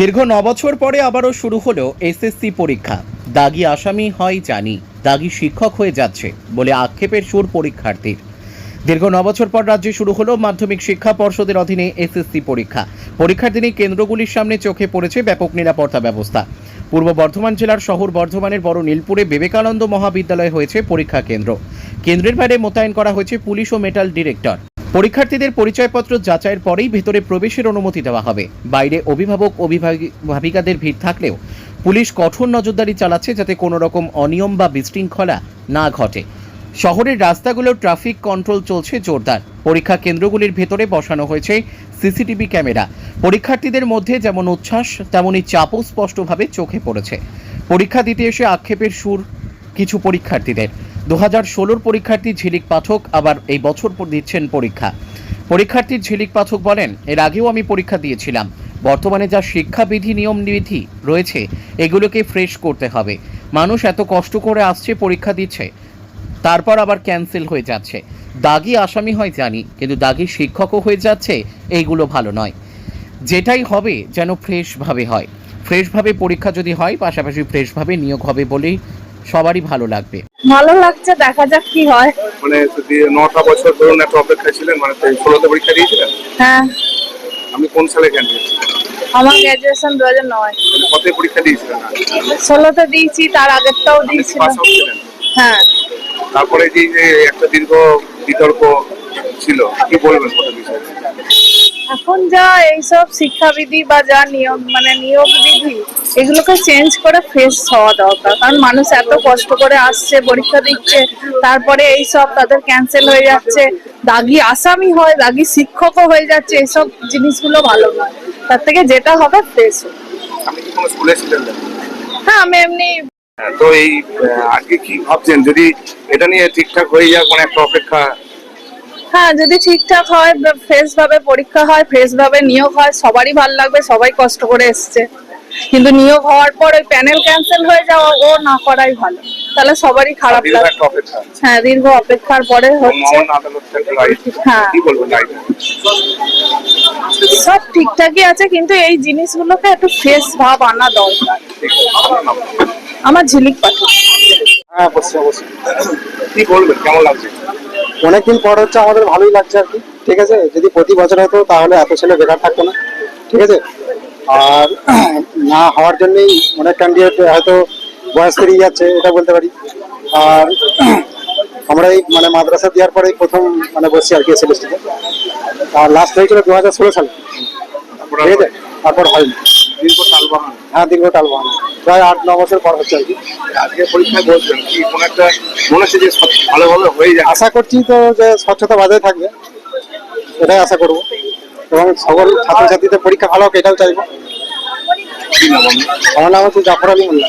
দীর্ঘ বছর পরে আবারও শুরু হলো এসএসসি পরীক্ষা। দাগি আসামি হয় জানি, দাগি শিক্ষক হয়ে যাচ্ছে বলে আক্ষেপের সুর পরীক্ষার্থীর। দীর্ঘ বছর পর রাজ্যে শুরু হলো মাধ্যমিক শিক্ষা পর্ষদের অধীনে এসএসসি পরীক্ষা। পরীক্ষার দিনে কেন্দ্রগুলির সামনে চোখে পড়েছে ব্যাপক নিরাপত্তা ব্যবস্থা। পূর্ব বর্ধমান জেলার শহর বর্ধমানের বড় নীলপুরে বিবেকানন্দ মহাবিদ্যালয় হয়েছে পরীক্ষা কেন্দ্র। কেন্দ্রের বাইরে মোতায়েন করা হয়েছে পুলিশ ও মেটাল ডিরেক্টর। পরীক্ষার্থীদের পরিচয়পত্র যাচাইয়ের পরেই ভেতরে প্রবেশের অনুমতি দেওয়া হবে। বাইরে অভিভাবক অভিভাবিকাদের ভিড় থাকলেও পুলিশ কঠোর নজরদারি চালাচ্ছে যাতে কোনো রকম অনিয়ম বা বিশৃঙ্খলা না ঘটে। শহরের রাস্তাগুলোর ট্রাফিক কন্ট্রোল চলছে জোরদার। পরীক্ষা কেন্দ্রগুলির ভেতরে বসানো হয়েছে সিসিটিভি ক্যামেরা। পরীক্ষার্থীদের মধ্যে যেমন উচ্ছ্বাস তেমনই চাপও স্পষ্টভাবে চোখে পড়েছে। পরীক্ষা দিতে এসে আক্ষেপের সুর কিছু পরীক্ষার্থীদের। দু হাজার ষোলোর পরীক্ষার্থী ঝিলিক পাঠক আবার এই বছর দিচ্ছেন পরীক্ষা। পরীক্ষার্থীর ঝিলিক পাঠক বলেন, এর আগেও আমি পরীক্ষা দিয়েছিলাম। বর্তমানে যা শিক্ষাবিধি, নিয়ম বিধি রয়েছে, এগুলোকে ফ্রেশ করতে হবে। মানুষ এত কষ্ট করে আসছে, পরীক্ষা দিচ্ছে। তারপর আবার ক্যান্সেল হয়ে যাচ্ছে। দাগি আসামি হয় জানি, কিন্তু দাগি শিক্ষকও হয়ে যাচ্ছে, এইগুলো ভালো নয়। যেটাই হবে যেন ফ্রেশভাবে হয়। ফ্রেশভাবে পরীক্ষা যদি হয়, পাশাপাশি ফ্রেশভাবে নিয়োগ হবে বলেই সবারই ভালো লাগবে। ভালো লাগছে দেখা যাক কি হয়। মানে যদি নটা বছর ধরুন একটা অপেক্ষা ছিলেন মানে ষোলোতে পরীক্ষা দিয়েছিলেন? হ্যাঁ। আমি কোন সালে ক্যান্ডিডেট আমার গ্রাজুয়েশন দু হাজার নয়। মানে কত পরীক্ষা দিয়েছিলেন ষোলোতে দিয়েছি তার আগেরটাও দিয়েছিলাম হ্যাঁ। তারপরে যে একটা দীর্ঘ বিতর্ক ছিল কি বলবেন কত বিষয়ে? এখন যা এইসব শিক্ষাবিধি বা যা নিয়ম মানে নিয়োগ বিধি এগুলোকে চেঞ্জ করে ফ্রেশ হওয়া দরকার। কারণ মানুষ এত কষ্ট করে আসছে পরীক্ষা দিচ্ছে তারপরে এইসব তাদের ক্যান্সেল হয়ে যাচ্ছে। দাগি আসামি হয় দাগি শিক্ষকও হয়ে যাচ্ছে এইসব জিনিসগুলো ভালো নয়। তার থেকে যেটা হবে ফ্রেশ? হ্যাঁ আমি এমনি হ্যাঁ, তো এই আজকে কি ভাবছেন? যদি এটা নিয়ে ঠিকঠাক হয়ে যাক মানে একটা অপেক্ষা হ্যাঁ যদি ঠিকঠাক হয় ফ্রেশ ভাবে পরীক্ষা হয় ফ্রেশ ভাবে নিয়োগ হয় সবারই ভালো লাগবে সবাই কষ্ট করে এসছে। কিন্তু নিয়োগ হওয়ার পর ওই প্যানেল ক্যান্সেল হয়ে যাওয়া ও না করাই ভালো। তাহলে সবারই খারাপ অপেক্ষা। হ্যাঁ দীর্ঘ অপেক্ষার পরে হচ্ছে। হ্যাঁ। সব ঠিকঠাকই আছে কিন্তু এই জিনিসগুলোকে একটু ফ্রেশ ভাব আনা দরকার? আমার ঝিলিক পাঠক। হ্যাঁ অবশ্যই অবশ্যই। কি বলবেন? কেমন লাগছে? অনেকদিন পর হচ্ছে আমাদের ভালোই লাগছে আর কি। ঠিক আছে? যদি প্রতি বছর হতো তাহলে এত ছেলে বেকার থাকতো না। ঠিক আছে? আর না হওয়ার জন্যই অনেক ক্যান্ডিডেট হয়তো বয়স পেরিয়ে যাচ্ছে এটা বলতে পারি। আর আমরা এই মানে মাদ্রাসা দেওয়ার পরেই প্রথম মানে বসছি আর কি এসএলএসটিতে আর লাস্ট হয়েছিল দু হাজার ষোলো সালে। ঠিক আছে? তারপর হয়নি। দীর্ঘ টালবাহানা হ্যাঁ দীর্ঘ টালবাহানা প্রায় আট ন বছর পর হচ্ছে আর কি। আজকে পরীক্ষায় কি কোন একটা মনে হচ্ছে যে ভালোভাবে হয়ে যায় আশা করছি তো যে স্বচ্ছতা বজায় থাকবে এটাই আশা করব। এবং সকল ছাত্রছাত্রীদের পরীক্ষা ভালো হোক এটাও চাইব। আমার নাম হচ্ছে জাফর আলী মোল্লা।